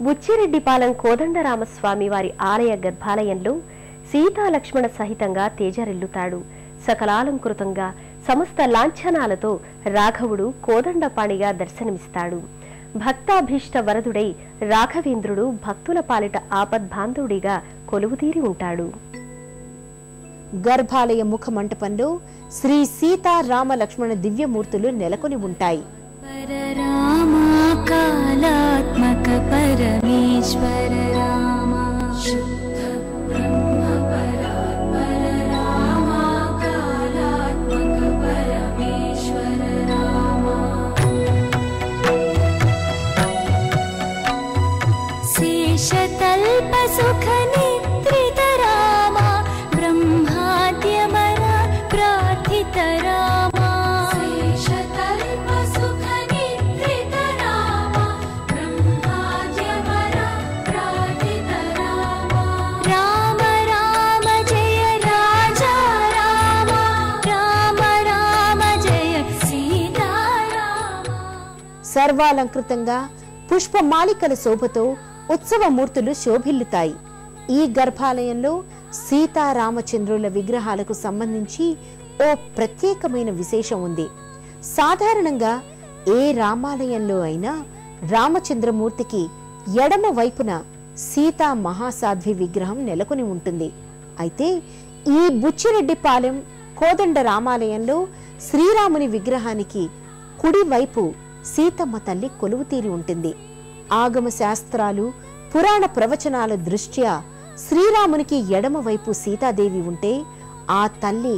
బుచ్చిరెడ్డిపాలెం కోదండరామస్వామి వారి ఆలయ గర్భాలయంలో సీతాలక్ష్మణ సహితంగా తేజరిల్లుతాడు. సకలాలంకృతంగా సమస్త లాంఛనాలతో రాఘవుడు కోదండపాణిగా దర్శనమిస్తాడు. భక్తాభీష్ట వరదుడై రాఘవేంద్రుడు భక్తుల పాలిట ఆపద్భాంధుడిగా కొలువుతీరి ఉంటాడు. గర్భాలయ ముఖ మంటపంలో శ్రీ సీతారామ లక్ష్మణ దివ్యమూర్తులు నెలకొని ఉంటాయి. त्मक परमेश्वर राम परम रामकारात्मक परमेश्वर राम शीर्षतल्प సర్వాలంకృతంగా పుష్పమాలికల శోభతో ఉత్సవమూర్తులు శోభిల్లుతాయి. ఈ గర్భాలయంలో సీతారామచంద్రుల విగ్రహాలకు సంబంధించి ఓ ప్రత్యేకమైన విశేషం ఉంది. సాధారణంగా ఏ రామాలయంలో అయినా రామచంద్రమూర్తికి ఎడమ వైపున సీతా మహాసాధ్వి విగ్రహం నెలకొని ఉంటుంది. అయితే ఈ బుచ్చిరెడ్డిపాలెం కోదండ రామాలయంలో శ్రీరాముని విగ్రహానికి కుడివైపు సీతమ్మ తల్లి కొలువుతీరి ఉంటుంది. ఆగమ శాస్త్రాలు పురాణ ప్రవచనాల దృష్ట్యా శ్రీరామునికి ఎడమవైపు సీతాదేవి ఉంటే ఆ తల్లి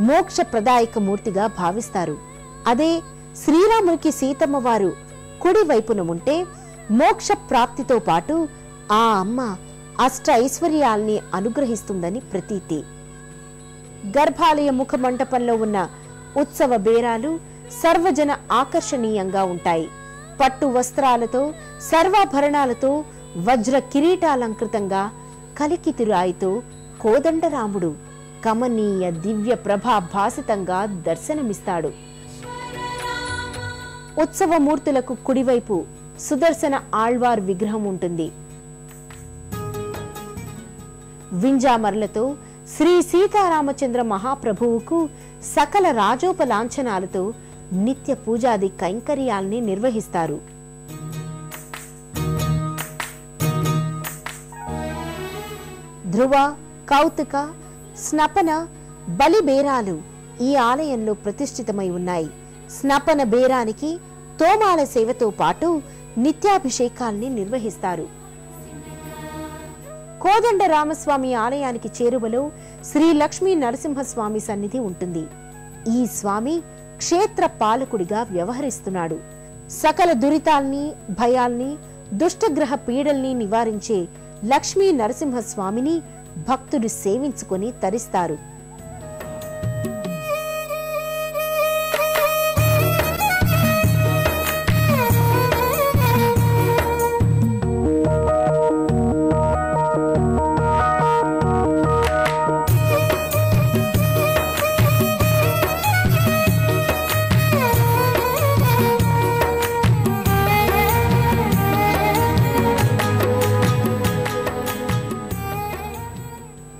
మోక్ష ప్రదాయక మూర్తిగా భావిస్తారు. అదే శ్రీరామునికి సీతమ్మ వారు కుడివైపున ఉంటే మోక్ష ప్రాప్తితో పాటు ఆ అమ్మ అష్ట ఐశ్వర్యాల్ని అనుగ్రహిస్తుందని ప్రతీతి. గర్భాలయ ముఖ మంటపంలో ఉన్న ఉత్సవ బేరాలు సర్వజన ఆకర్షణీయంగా ఉంటాయి. పట్టు వస్త్రాలతో సర్వాభరణాలతో వజ్ర కిరీటాలంకృతంగా కలికితిరాయితో కోదండరాముడు కమనీయ దివ్య ప్రభా భాసితంగా దర్శనమిస్తాడు. ఉత్సవమూర్తులకు కుడివైపు సుదర్శన ఆళ్వార్ విగ్రహం ఉంటుంది. వింజామరలతో శ్రీ సీతారామచంద్ర మహాప్రభువుకు సకల రాజోపలాంఛనాలతో నిత్య పూజాది కైంకర్యాల్ని నిర్వహిస్తారు. ధ్రువ కౌతుక స్నపన బలి బేరాలు ఈ ఆలయంలో ప్రతిష్ఠితమై ఉన్నాయి. స్నపన బేరానికి తోమాల సేవతో పాటు నిత్యాభిషేకాల్ని నిర్వహిస్తారు. కోదండ రామస్వామి ఆలయానికి చేరువలో శ్రీ లక్ష్మీ నరసింహస్వామి సన్నిధి ఉంటుంది. ఈ స్వామి క్షేత్ర పాలకుడిగా వ్యవహరిస్తున్నాడు. సకల దురితాల్ని భయాల్ని దుష్టగ్రహ పీడల్ని నివారించే లక్ష్మీ నరసింహస్వామిని భక్తుడు సేవించుకొని తరిస్తారు.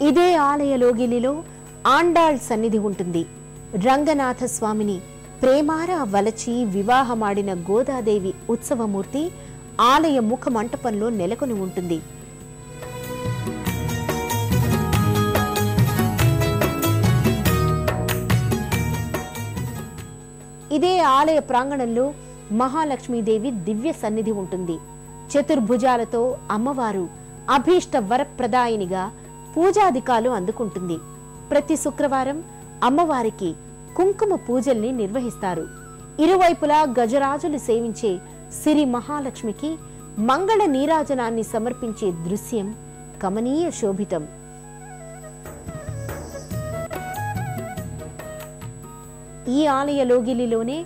ఇదే ఆలయ లోగిలిలో ఆండాళ్ సన్నిధి ఉంటుంది. రంగనాథ స్వామిని ప్రేమారా వలచి వివాహమాడిన గోదాదేవి ఉత్సవమూర్తి ఆలయ ముఖ మంటపంలో నెలకొని ఉంటుంది. ఇదే ఆలయ ప్రాంగణంలో మహాలక్ష్మీదేవి దివ్య సన్నిధి ఉంటుంది. చతుర్భుజాలతో అమ్మవారు అభీష్ట వరప్రదాయినిగా పూజాధికాలు అందుకుంటుంది. ప్రతి శుక్రవారం అమ్మవారికి కుంకుమ పూజల్ని నిర్వహిస్తారు. ఇరువైపులా గజరాజులు సేవించే సిరి మహాలక్ష్మికి మంగళ నీరాజనాన్ని సమర్పించే దృశ్యం కమనీయ శోభితం. ఈ ఆలయ లోగిలిలోనే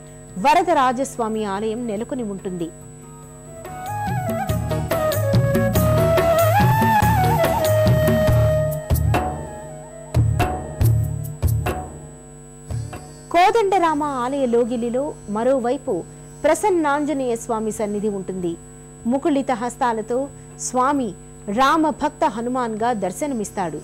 వరదరాజస్వామి ఆలయం నెలకొని ఉంటుంది. కోదండరామ ఆలయ లోగిలిలో మరోవైపు ప్రసన్నాంజనేయ స్వామి సన్నిధి ఉంటుంది. ముకుళిత హస్తాలతో స్వామి రామ భక్త హనుమాన్గా దర్శనమిస్తాడు.